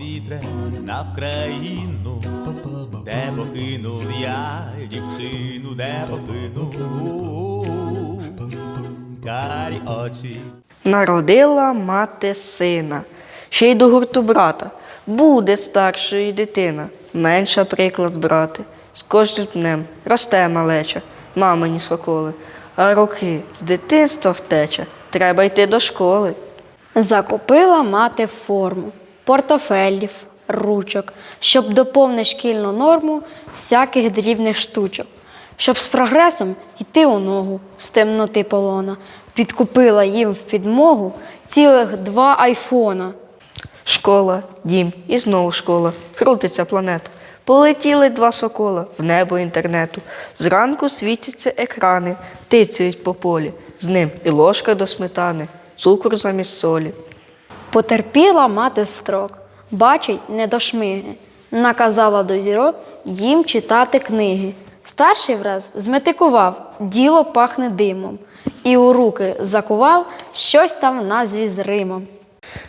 вітре на Вкраїну, де покинув я дівчину, де покинув карі очі. Народила мати сина, ще й до гурту брата. Буде старшої дитина, менша приклад брати. З кожним днем росте малеча, мамині соколи, а роки з дитинства втеча, треба йти до школи. Закупила мати форму, портофелів, ручок, щоб доповнити шкільну норму всяких дрібних штучок, щоб з прогресом йти у ногу з темноти полона. Підкупила їм в підмогу цілих два айфона. Школа, дім і знову школа. Крутиться планета. Полетіли два сокола в небо інтернету. Зранку світяться екрани, тицяють по полі. З ним і ложка до сметани, цукор замість солі. Потерпіла мати строк, бачить не до шмиги. Наказала до зірок їм читати книги. Старший враз зметикував, діло пахне димом, і у руки закував щось там в назві з Римом.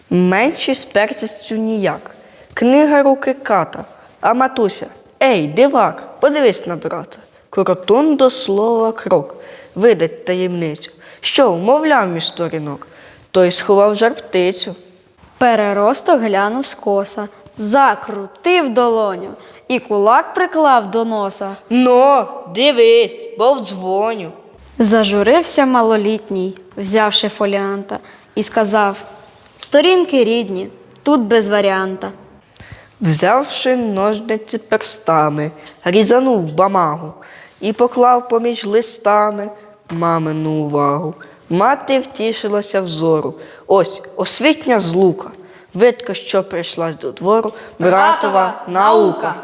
Менші з перцістю ніяк. Книга руки ката. А матуся, ей, дивак, подивись на брата. Коротун до слова крок, видать таємницю, що вмовляв між сторінок. Той сховав жар птицю. Переросток глянув скоса, закрутив долоню і кулак приклав до носа. Ну, дивись, бо вдзвоню. Зажурився малолітній, взявши фоліанта, і сказав: Сторінки рідні, тут без варіанта. Взявши ножниці перстами, різанув бамагу і поклав поміж листами мамину увагу. Мати втішилася взору. Ось освітня злука. Видко, що прийшла до двору братова наука.